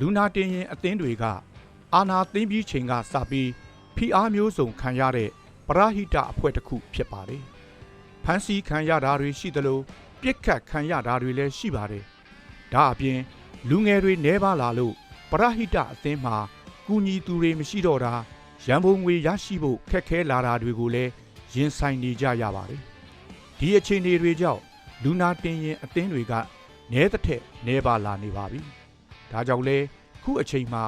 လူနာတင်ရင်အသင်းတွေကအာနာသိမ့်ပြီးချိန်ကစပြီးဖိအားမျိုးစုံခံရတဲ့ပရဟိတအဖွဲ့တစ်ခုဖြစ်ပါတယ်။ဖန်စီခံရတာတွေရှိသလိုပြစ်ခတ်ခံရတာတွေလည်းရှိပါတယ်။ဒါအပြင်လူငယ်တွေနှဲပါလာလို့ပရဟိတအသင်းမှာကူညီသူတွေမရှိတော့တာရန်ပုံငွေရရှိဖို့ခက်ခဲလာတာတွေကိုလည်းရင်ဆိုင်နေကြရပါတယ်။ဒီအခြေအနေတွေကြောင့်လူနာတင်ရင်အသင်းတွေကနဲတစ်ထက်နဲပါလာနေပါပြီ။ ဒါကြောင့်လဲခုအချိန်မှာ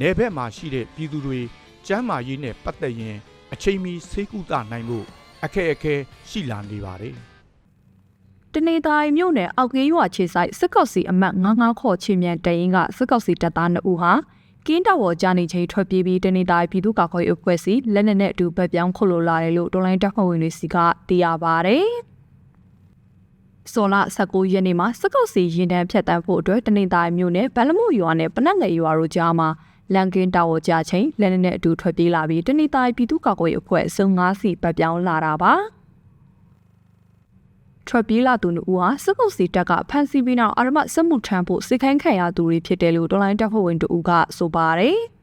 နယ်ဘက်မှာရှိတဲ့ပြည်သူတွေကျမ်းမာရေးနဲ့ပတ်သက်ရင် အချိန်မီဆေးကုသနိုင်မှုအခက်အခဲရှိလာနေပါတယ်။တနေတိုင်းမြို့နယ်အောက်ကေးရွာခြေဆိုင်စစ်ကောက်စီအမတ်99ခေါ်ချင်းမြန်တရင်ကစစ်ကောက်စီတပ်သား2ဦးဟာကင်းတော်ဝကြာနေချိန်ထွက်ပြေးပြီးတနေတိုင်းပြည်သူ့ကာကွယ်ရေးအဖွဲ့စီလက်နက်နဲ့အတူဗက်ပြောင်းခုတ်လို့လာတယ်လို့တော်လိုင်းတပ်ဖွဲ့ဝင်တွေစီကသိရပါဗျ။ စော်လာ19ရက်နေ့မှာစစ်ကောက်စီရင်တန်းဖြတ်တန်းဖို့အတွက်တနေတိုင်းမြို့နယ်ဗလမှုရွာနဲ့ပနက်ငယ်ရွာတို့ကြားမှာလန်ကင်းတာဝကြာချိန်လက်နက်နဲ့အတူထွက်ပြေးလာပြီးတနေတိုင်းပြည်သူ့ကာကွယ်ရေးအဖွဲ့အစုံ9စီဗက်ပြောင်းလာတာပါ။ထွက်ပြေးလာသူတို့ဟာစစ်ကုတ်စီတပ်ကဖမ်းဆီးပြီးနောက်အာရမစစ်မှုထမ်းဖို့စစ်ခိုင်းခံရသူတွေဖြစ်တယ်လို့တော်လိုင်းတပ်ဖွဲ့ဝင်တို့ကဆိုပါတယ်။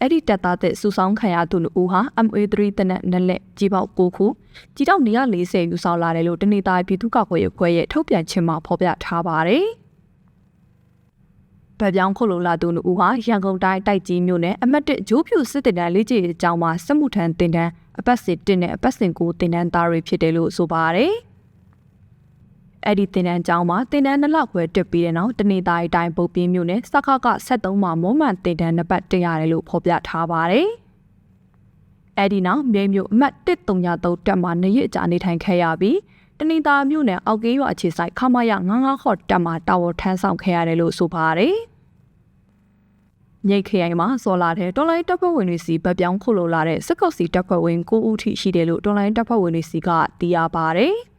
အဲ့ဒီတပ်သားတဲ့စူဆောင်းခံရသူတို့ဟာ MA3 တနက်နက်လက်ကြီးပေါက်6ခုကြီးတောက်140ယူဆောင်လာတယ်လို့တနေသားပြည်သူ့ကောက်ွယ်ရေးဖွဲ့ရဲ့ထုတ်ပြန်ခြင်းမှာဖော်ပြထားပါတယ်။ဗတ်ပြောင်းခုတ်လုံလာသူတို့ဟာရန်ကုန်တိုင်းတိုက်ကြီးမြို့နယ်အမတ်တစ်ဂျိုးဖြူစစ်တင်တန်းလေးကြီးအကြောင်းမှာစစ်မှုထမ်းတင်တန်းအပတ်စစ်တင်နဲ့အပတ်စဉ်ကိုတင်တန်းသားတွေဖြစ်တယ်လို့ဆိုပါတယ်။ အဲ့ဒီတင်တန်းကျောင်းမှာတင်တန်းနှစ်လောက်ပဲတက်ပြီးတဲ့နောက်တနေသားအတိုင်းပုတ်ပြင်းမြို့နယ်စခက73မှာမုံမှန်တင်တန်းနှစ်ပတ်တင်ရတယ်လို့ဖော်ပြထားပါတယ်။အဲ့ဒီနောက်မြိတ်မြို့အမှတ်133တက်မှာနေရအကြနေထိုင်ခဲ့ရပြီးတနေသားမြို့နယ်အောက်ကေးရွာအခြေဆိုင်ခမရ99ခေါ်တက်မှာတာဝထမ်းဆောင်ခဲ့ရတယ်လို့ဆိုပါတယ်။မြိတ်ခရိုင်မှာစော်လာတဲ့တော်လိုင်းတပ်ဖွဲ့ဝင်တွေစီဗတ်ပြောင်းခုတ်လိုလာတဲ့စစ်ကောက်စီတပ်ဖွဲ့ဝင်9ဦးထိရှိတယ်လို့တော်လိုင်းတပ်ဖွဲ့ဝင်တွေစီကသိရပါတယ်။